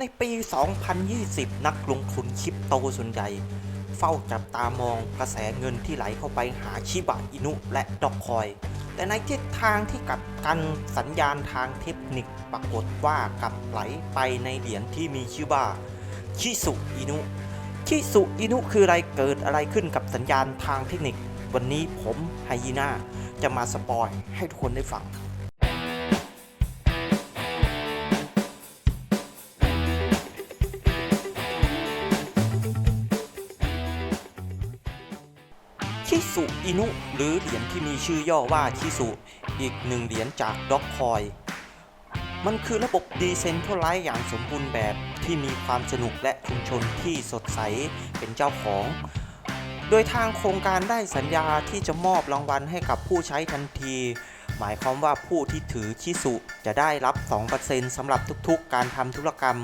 ในปี 2020 นักลงทุนคริปโตส่วนใหญ่ เฝ้าจับตามองกระแสเงินที่ไหลเข้าไปหาชิบะอินุและดอกคอย แต่ในทิศทางที่กับกันสัญญาณทางเทคนิคปรากฏว่ากลับไหลไปในเหรียญที่มีชื่อว่าชิสุอินุชิสุอินุคืออะไรเกิดอะไรขึ้นกับสัญญาณทางเทคนิค วันนี้ผมไฮยีน่าจะมาสปอยให้ทุกคนได้ฟัง ชิสุอินุ หรือเหรียญที่มีชื่อย่อว่าชิสุ อีกหนึ่งเหรียญจากด็อกคอย มันคือระบบดีเซนท r a ไลซ์อย่างสมบูรณ์แบบที่มีความสนุกและชุมชนที่สดใสเป็นเจ้าของ โดยทางโครงการได้สัญญาที่จะมอบรางวัลให้กับผู้ใช้ทันที หมายความว่าผู้ที่ถือชิสุจะได้รับ 2%สำหรับทุกๆ การทำธุรกรรม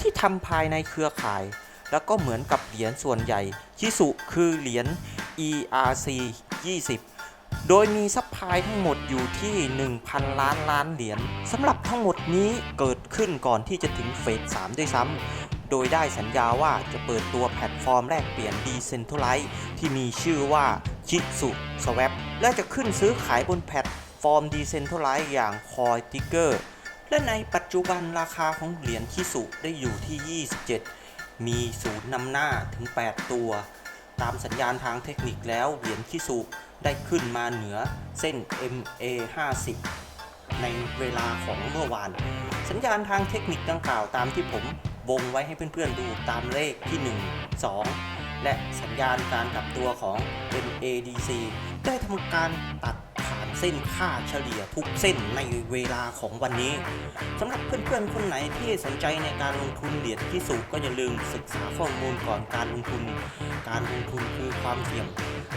ที่ทำภายในเครือข่าย แล้วก็เหมือนกับเหรียญส่วนใหญ่ ชิสุคือเหรียญ ERC 20 โดยมีซัพพลายทั้งหมดอยู่ที่ 1,000 ล้านล้านเหรียญสำหรับทั้งหมดนี้เกิดขึ้นก่อนที่จะถึงเฟส 3 ด้วยซ้ำ โดยได้สัญญาว่าจะเปิดตัวแพลตฟอร์มแลกเปลี่ยน Decentralize ที่มีชื่อว่าชิสุสว a p และจะขึ้นซื้อขายบนแพลตฟอร์ม Decentralize อย่าง Coin Ticker และในปัจจุบันราคาของเหรียญชิสุได้อยู่ที่ 27 มีศูนย์นำหน้าถึง 8 ตัว ตามสัญญาณทางเทคนิคแล้วเหรียญคิสุได้ขึ้นมาเหนือเส้น MA 50ในเวลาของเมื่อวาน สัญญาณทางเทคนิคดังกล่าวตามที่ผมวงไว้ให้เพื่อนๆดูตามเลขที่ 1 2 และสัญญาณการกลับตัวของ MADC ได้ทำการตัดผ่านเส้นค่าเฉลี่ยทุกเส้นในเวลาของวันนี้สำหรับเพื่อนๆคนไหนที่สนใจในการลงทุนเหรียญที่สูงก็อย่าลืมศึกษาข้อมูลก่อนการลงทุน การลงทุนคือความเสี่ยง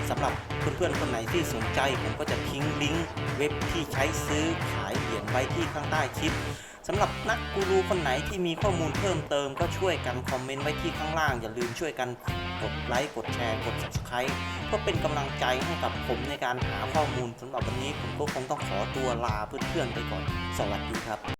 สำหรับเพื่อนๆคนไหนที่สนใจ ผมก็จะทิ้งลิงก์เว็บที่ใช้ซื้อขายเหรียญไว้ที่ข้างใต้คลิปสำหรับนักกูรูคนไหนที่มีข้อมูลเพิ่มเติมก็ช่วยกันคอมเมนต์ไว้ที่ข้างล่าง อย่าลืมช่วยกันกดไลค์กดแชร์กด subscribe เพื่อเป็นกำลังใจให้กับผมในการหาข้อมูลสำหรับวันนี้ผมก็คงต้องขอตัวลาเพื่อนๆไปก่อน สวัสดีครับ